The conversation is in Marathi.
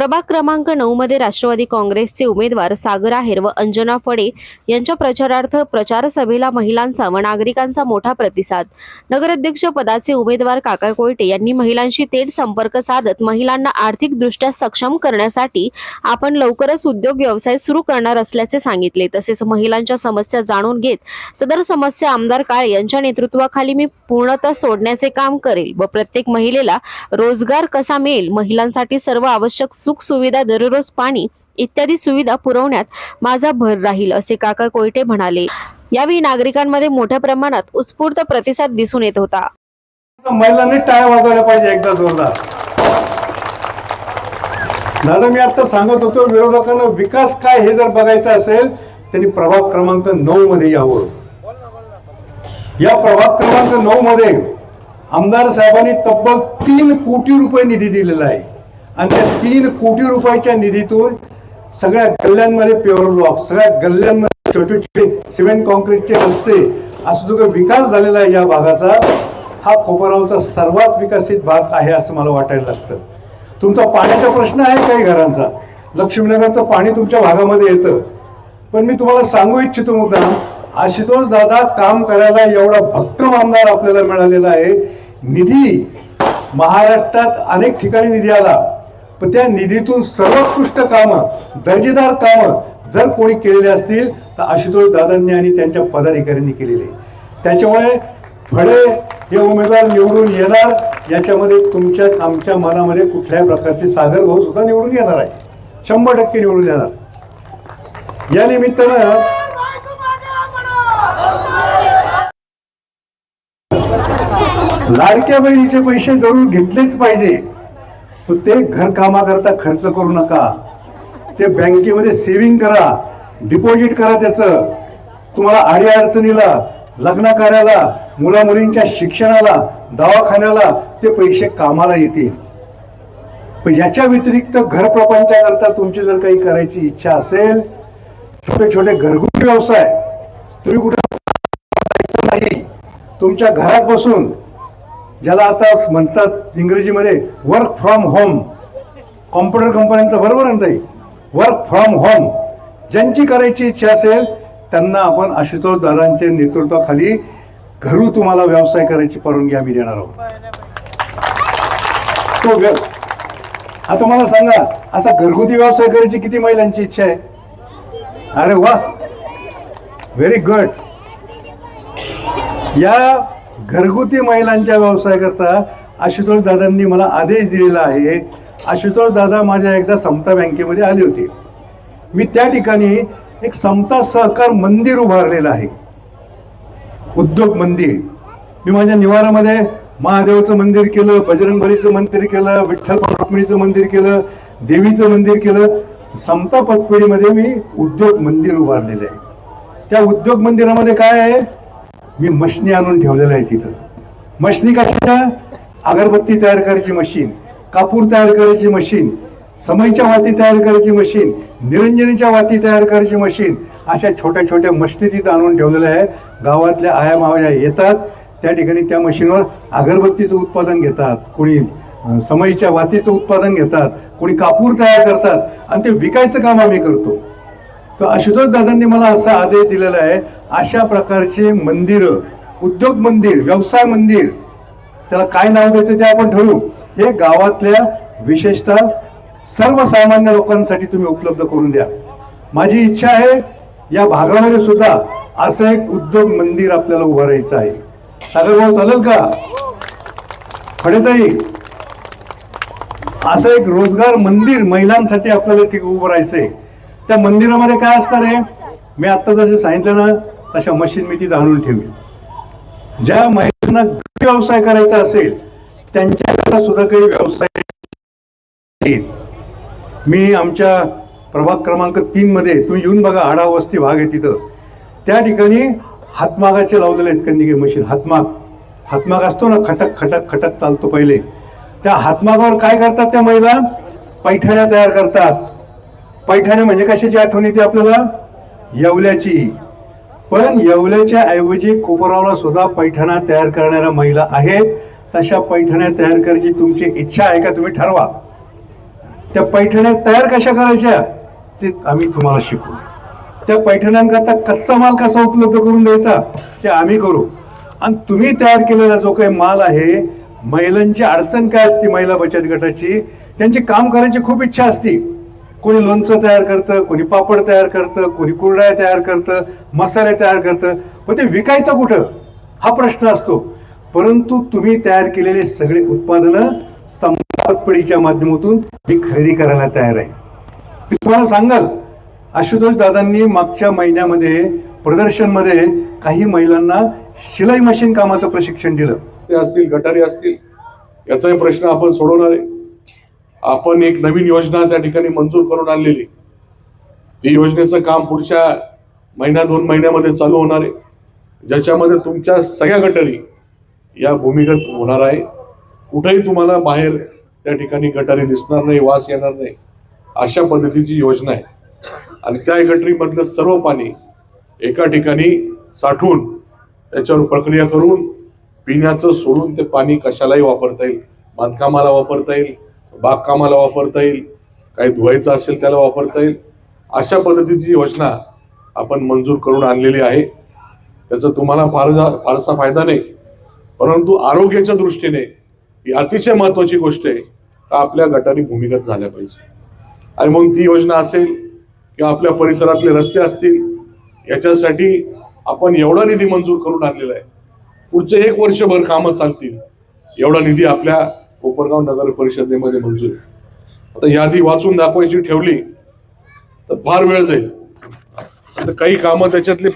प्रभाग क्रमांक नऊ मध्ये राष्ट्रवादी काँग्रेसचे उमेदवार सागर आहेर व अंजना फडे यांच्या प्रचारार्थ प्रचार सभेला महिलांचा व नागरिकांचा मोठा प्रतिसाद. नगराध्यक्ष पदाचे उमेदवार काका कोयटे यांनी महिलांशी थेट संपर्क साधत महिलांना आर्थिकदृष्ट्या सक्षम करण्यासाठी आपण लवकरच उद्योग व्यवसाय सुरू करणार असल्याचे सांगितले. तसेच महिलांच्या समस्या जाणून घेत सदर समस्या आमदार काळे यांच्या नेतृत्वाखाली मी पूर्णतः सोडण्याचे काम करेल व प्रत्येक महिलेला रोजगार कसा मिळेल? महिलांसाठी सर्व आवश्यक सुख सुविधा दररोज पाणी इत्यादी सुविधा पुरवण्यात माझा भर राहील असे काका कोयटे म्हणाले. यावेळी नागरिकांमध्ये मोठ्या प्रमाणात उत्स्फूर्त प्रतिसाद दिसून येत होता. महिलांनी टाळ्या वाजवायला पाहिजे एकदा जोरदार. दादा मी आता सांगत होतो विरोधकांना विकास काय हे जर बघायचं असेल त्यांनी प्रभाग क्रमांक नऊ मध्ये यावं. या प्रभाग क्रमांक नऊ मध्ये आमदार साहेबांनी तब्बल तीन कोटी रुपये निधी दिलेला आहे. आणि त्या तीन कोटी रुपयाच्या निधीतून सगळ्या गल्ल्यांमध्ये प्युअर ब्लॉक सगळ्या गल्ल्यांमध्ये छोटे छोटे सिमेंट कॉन्क्रीटचे रस्ते असं जो काही विकास झालेला आहे या भागाचा हा खोपरावचा सर्वात विकसित भाग आहे असं मला वाटायला लागतं. तुमचा पाण्याचा प्रश्न आहे काही घरांचा. लक्ष्मीनगरचं पाणी तुमच्या भागामध्ये येतं. पण मी तुम्हाला सांगू इच्छितो मुद्दा आशुतोष दादा काम करायला एवढा भक्कम आमदार आपल्याला मिळालेला आहे. निधी महाराष्ट्रात अनेक ठिकाणी निधी आला. पण त्या निधीतून सर्वोत्कृष्ट कामं दर्जेदार कामं जर कोणी केलेली असतील तर आशुतोष दादांनी आणि त्यांच्या पदाधिकाऱ्यांनी केलेली आहे. त्याच्यामुळे फडे हे उमेदवार निवडून येणार याच्यामध्ये तुमच्या आमच्या मनामध्ये कुठल्याही प्रकारचे सागर भाऊ सुद्धा निवडून येणार आहे. शंभर टक्के निवडून येणार. या निमित्तानं लाडक्या बहिणीचे पैसे जरूर घेतलेच पाहिजे. तर ते घरकामाकरता खर्च करू नका. ते बँकेमध्ये सेविंग करा. डिपॉझिट करा त्याचं. तुम्हाला आडी अडचणीला लग्न कार्याला मुलामुलींच्या शिक्षणाला दवाखान्याला ते पैसे कामाला येतील. पण याच्या व्यतिरिक्त घर प्रपंचाकरता तुमची जर काही करायची इच्छा असेल छोटे छोटे घरगुती व्यवसाय तुम्ही कुठे नाही तुमच्या घरात बसून ज्याला आता म्हणतात इंग्रजीमध्ये वर्क फ्रॉम होम कॉम्प्युटर कंपन्यांचं बरोबर आहे ना ताई? वर्क फ्रॉम होम ज्यांची करायची इच्छा असेल त्यांना आपण आशुतोष दादांच्या नेतृत्वाखाली घरू तुम्हाला व्यवसाय करायची परवानगी आम्ही देणार आहोत. तो व्य आता मला सांगा असा घरगुती व्यवसाय करायची किती महिलांची इच्छा आहे? अरे वा! व्हेरी गुड या घरगुती महिलांच्या व्यवसायाकरता आशुतोष दादांनी मला आदेश दिलेला आहे. आशुतोष दादा माझ्या एकदा समता बँकेमध्ये आले होते. मी त्या ठिकाणी एक समता सहकार मंदिर उभारलेलं आहे. उद्योग मंदिर. मी माझ्या निवारामध्ये महादेवाचं मंदिर केलं बजरंगबलीचं मंदिर केलं विठ्ठल रुक्मिणीचं मंदिर केलं देवीचं मंदिर केलं. समता पतपेढीमध्ये मी उद्योग मंदिर उभारलेलं आहे. त्या उद्योग मंदिरामध्ये काय आहे? मी मशनी आणून ठेवलेलं आहे तिथं मशनी कशाच्या? अगरबत्ती तयार करायची मशीन कापूर तयार करायची मशीन समईच्या वाती तयार करायची मशीन निरंजनीच्या वाती तयार करायची मशीन अशा छोट्या छोट्या मशनी तिथं आणून ठेवलेल्या आहे गावातल्या आया मावया येतात त्या ठिकाणी त्या मशीनवर अगरबत्तीचं उत्पादन घेतात. कोणी समईच्या वातीचं उत्पादन घेतात कोणी कापूर तयार करतात आणि ते विकायचं काम आम्ही करतो. तर आशुतोष दादांनी मला असा आदेश दिलेला आहे अशा प्रकारचे मंदिर उद्योग मंदिर व्यवसाय मंदिर त्याला काय नाव द्यायचं ते आपण ठरवू. हे गावातल्या विशेषतः सर्वसामान्य लोकांसाठी तुम्ही उपलब्ध करून द्या. माझी इच्छा आहे या भागामध्ये सुद्धा असं एक उद्योग मंदिर आपल्याला उभारायचं आहे. सागर भाऊ चालेल का? फडेताई असं एक रोजगार मंदिर महिलांसाठी आपल्याला ठीक आहे त्या मंदिरामध्ये काय असणार आहे? मी आता जसे सांगितलं ना तशा मशीन मी तिथं आणून ठेवली. ज्या महिलांना व्यवसाय करायचा असेल त्यांच्याकरता सुद्धा काही व्यवसाय मी आमच्या प्रभाग क्रमांक तीन मध्ये तुम्ही येऊन बघा आडा वस्ती भाग आहे तिथं. त्या ठिकाणी हातमागाचे लावलेले आहेत काही मशीन हातमाग. हातमाग असतो ना खटक खटक खटक चालतो पहिले. त्या हातमागावर काय करतात त्या महिला? पैठण्या तयार करतात. पैठण्या म्हणजे कशाची आठवण येते आपल्याला? येवल्याची. पण येवल्याच्या ऐवजी कोपरावला सुद्धा पैठणा तयार करणाऱ्या महिला आहेत. तशा पैठण्या तयार करायची तुमची इच्छा आहे का तुम्ही ठरवा. त्या पैठण्या तयार कशा करायच्या? ते आम्ही तुम्हाला शिकू त्या पैठण्यांकरता कच्चा माल कसा उपलब्ध करून द्यायचा ते आम्ही करू. आणि तुम्ही तयार केलेला जो काही माल आहे महिलांची अडचण काय असते महिला बचत गटाची? त्यांची काम करायची खूप इच्छा असते. कोणी लोणचं तयार करतं कोणी पापड तयार करतं कोणी कुरड्या तयार करतं मसाले तयार करतं. पण ते विकायचं कुठं? हा प्रश्न असतो. परंतु तुम्ही तयार केलेले सगळे उत्पादनं संपतपडीच्या माध्यमातून मी खरेदी करायला तयार आहे. मी तुम्हाला सांगाल आशुतोष दादांनी मागच्या महिन्यामध्ये प्रदर्शनमध्ये काही महिलांना शिलाई मशीन कामाचं प्रशिक्षण दिलं. ते असतील गटारी असतील याचाही प्रश्न आपण सोडवणार आहे. आपण एक नवीन योजना त्या ठिकाणी मंजूर करून आणलेली. ती योजनेचं काम पुढच्या महिन्या दोन महिन्यामध्ये चालू होणार आहे. ज्याच्यामध्ये तुमच्या सगळ्या गटारी या भूमिगत होणार आहे. कुठेही तुम्हाला बाहेर त्या ठिकाणी गटारी दिसणार नाही वास येणार नाही. अशा पद्धतीची योजना आहे. आणि त्या गटरीमधलं सर्व पाणी एका ठिकाणी साठवून त्याच्यावर प्रक्रिया करून पिण्याचं सोडून ते पाणी कशालाही वापरता येईल. बांधकामाला वापरता येईल. बागकामाला वापरता येईल काही धुवायचं असेल त्याला वापरता येईल. अशा पद्धतीची योजना आपण मंजूर करून आणलेली आहे त्याचा तुम्हाला फार फारसा फायदा नाही. परंतु आरोग्याच्या दृष्टीने ही अतिशय महत्वाची गोष्ट आहे का आपल्या गटारी भूमिगत झाल्या पाहिजे. आणि मग ती योजना असेल किंवा आपल्या परिसरातले रस्ते असतील याच्यासाठी आपण एवढा निधी मंजूर करून आणलेला आहे. पुढचे एक वर्षभर कामं चालतील एवढा निधी आपल्या कोपरगाव नगर परिषदेमध्ये मंजूर आहे. आता यादी वाचून दाखवायची ठेवली तर फार वेळ जाईल. आता काही कामं त्याच्यातली